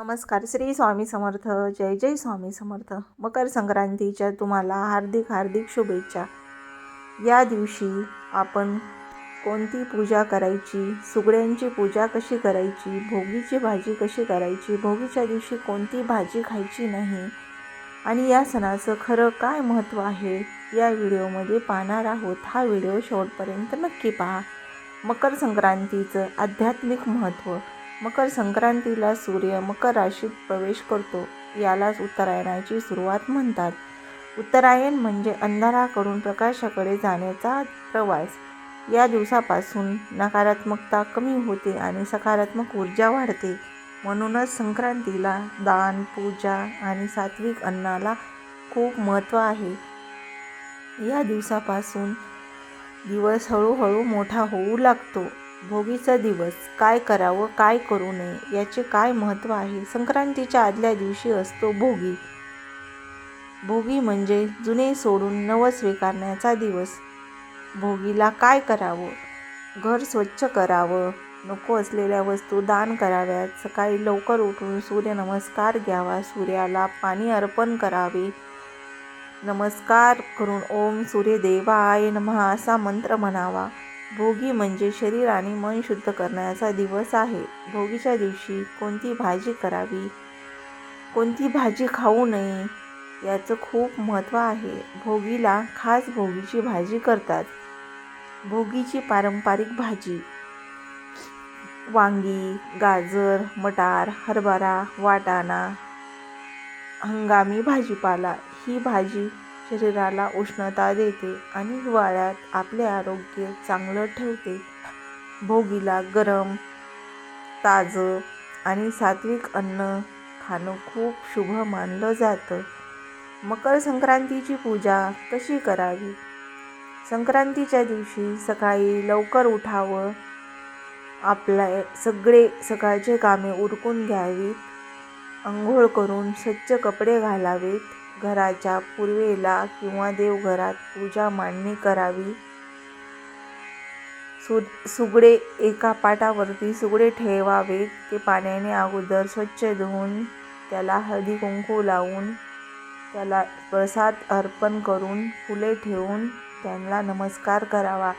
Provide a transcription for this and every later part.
नमस्कार श्री स्वामी समर्थ. जय जय स्वामी समर्थ. मकर संक्रांतीच्या तुम्हाला हार्दिक हार्दिक शुभेच्छा. या दिवशी आपण कोणती पूजा करायची? सुगड्यांची पूजा कशी करायची? भोगीची भाजी कशी करायची? भोगीच्या दिवशी कोणती भाजी खायची नाही? आणि या सणाचं खरं काय महत्त्व आहे? या व्हिडिओमध्ये पाहणार आहोत. हा व्हिडिओ शेवटपर्यंत नक्की पहा. मकर संक्रांतीचं आध्यात्मिक महत्त्व. मकर संक्रांतीला सूर्य मकर राशीत प्रवेश करतो यालाच उत्तरायणाची सुरुवात म्हणतात. उत्तरायण म्हणजे अंधाराकडून प्रकाशाकडे जाण्याचा प्रवास. या दिवसापासून नकारात्मकता कमी होते आणि सकारात्मक ऊर्जा वाढते. म्हणूनच संक्रांतीला दान पूजा आणि सात्विक अन्नाला खूप महत्त्व आहे. या दिवसापासून दिवस हळूहळू मोठा होऊ लागतो. भोगीचा दिवस काय करावं काय करू नये याचे काय महत्त्व आहे? संक्रांतीच्या आदल्या दिवशी असतो भोगी. भोगी म्हणजे जुने सोडून नवं स्वीकारण्याचा दिवस. भोगीला काय करावं? घर स्वच्छ करावं. नको असलेल्या वस्तू दान कराव्यात. सकाळी लवकर उठून सूर्यनमस्कार घ्यावा. सूर्याला पाणी अर्पण करावे. नमस्कार करून ओम सूर्यदेवाय नमः असा मंत्र म्हणावा. भोगी म्हणजे शरीर आणि मन शुद्ध करण्याचा दिवस आहे. भोगीच्या दिवशी कोणती भाजी करावी? कोणती भाजी खाऊ नये? याचं खूप महत्त्व आहे. भोगीला खास भोगीची भाजी करतात. भोगीची पारंपरिक भाजी. वांगी गाजर मटार हरभरा वाटाणा हंगामी भाजीपाला. ही भाजी शरीराला उष्णता देते आणि हिवाळ्यात आपले आरोग्य चांगलं ठेवते भोगीला गरम ताजं आणि सात्विक अन्न खाणं खूप शुभ मानलं जातं. मकर संक्रांतीची पूजा कशी करावी? संक्रांतीच्या दिवशी सकाळी लवकर उठावं? आपल्या सगळे सकाळचे कामे उरकून घ्यावीत? आंघोळ करून स्वच्छ कपडे घालावेत? घराच्या पूर्वेला किंवा देवघरात पूजा मांडणी करावी. सु सुगडे एका पाटावरती सुगडे ठेवावेत ते पाण्याने अगोदर स्वच्छ धुवून त्याला हळदी कुंकू लावून त्याला प्रसाद अर्पण करून फुले ठेवून त्यांना नमस्कार करावा.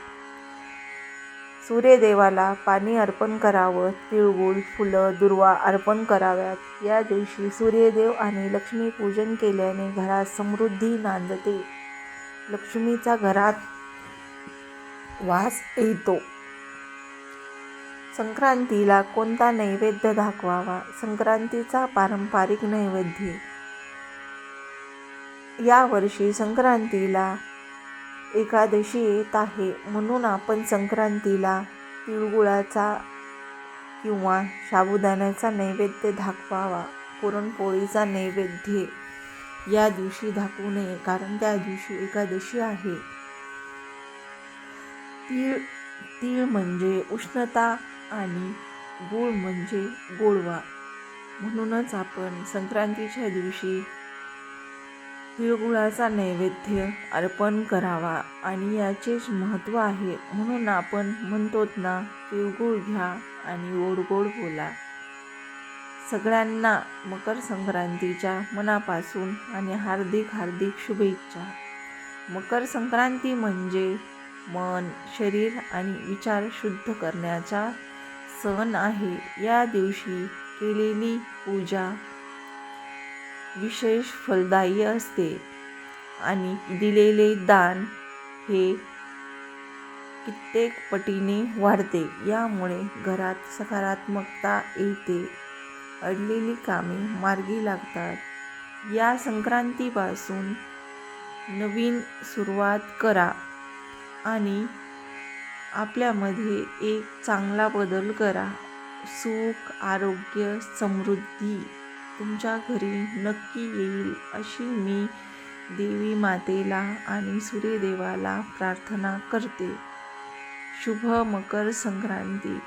सूर्यदेवाला पाणी अर्पण करावं तिळगुळ फुलं दुर्वा अर्पण कराव्यात. या दिवशी सूर्यदेव आणि लक्ष्मीपूजन केल्याने घरात समृद्धी नांदते. लक्ष्मीचा घरात वास येतो. संक्रांतीला कोणता नैवेद्य दाखवावा? संक्रांतीचा पारंपरिक नैवेद्य. यावर्षी संक्रांतीला एकादशी येत आहे. म्हणून आपण संक्रांतीला तिळगुळाचा किंवा साबुदाण्याचा नैवेद्य दाखवावा. पुरणपोळीचा नैवेद्य या दिवशी दाखवू नये कारण त्या दिवशी एकादशी आहे. तीळ तीळ म्हणजे उष्णता आणि गूळ म्हणजे गोडवा. म्हणूनच आपण संक्रांतीच्या दिवशी तिळगुळाचा नैवेद्य अर्पण करावा आणि याचेच महत्त्व आहे म्हणून आपण म्हणतोत ना तिळगुळ घ्या आणि ओडगोड गोड बोला. सगळ्यांना मकर संक्रांतीच्या मनापासून आणि हार्दिक हार्दिक शुभेच्छा. मकर संक्रांती म्हणजे मन शरीर आणि विचार शुद्ध करण्याचा सण आहे. या दिवशी केलेली पूजा विशेष फलदायी असते. आणि दिलेले दान हे कित्येक पटीने वाढते. यामुळे घरात सकारात्मकता येते. अडलेली कामे मार्गी लागतात. या संक्रांतीपासून नवीन सुरुवात करा. आणि आपल्यामध्ये एक चांगला बदल करा. सुख आरोग्य समृद्धी. तुमच्या घरी नक्की येईल अशी मी देवी मातेला आणि सूर्यदेवाला प्रार्थना करते. शुभ मकर संक्रांती.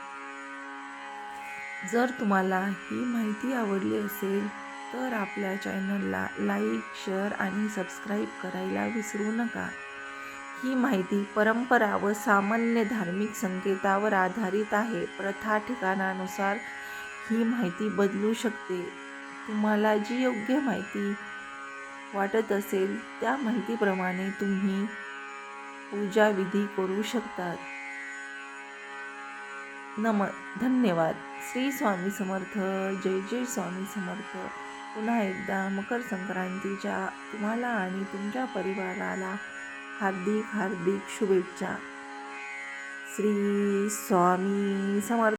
जर तुम्हाला ही माहिती आवडली असेल तर आपल्या चॅनलला लाईक शेअर आणि सबस्क्राईब करायला विसरू नका. ही माहिती परंपरा व सामान्य धार्मिक संकेतावर आधारित आहे. प्रथा ठिकाणानुसार ही माहिती बदलू शकते. तुम्हाला जी योग्य माहिती वाटत असेल त्या माहितीप्रमाणे तुम्ही पूजाविधी करू शकतात. नम धन्यवाद. श्री स्वामी समर्थ. जय जय स्वामी समर्थ. पुन्हा एकदा मकर संक्रांतीच्या तुम्हाला आणि तुमच्या परिवाराला हार्दिक हार्दिक शुभेच्छा. श्री स्वामी समर्थ.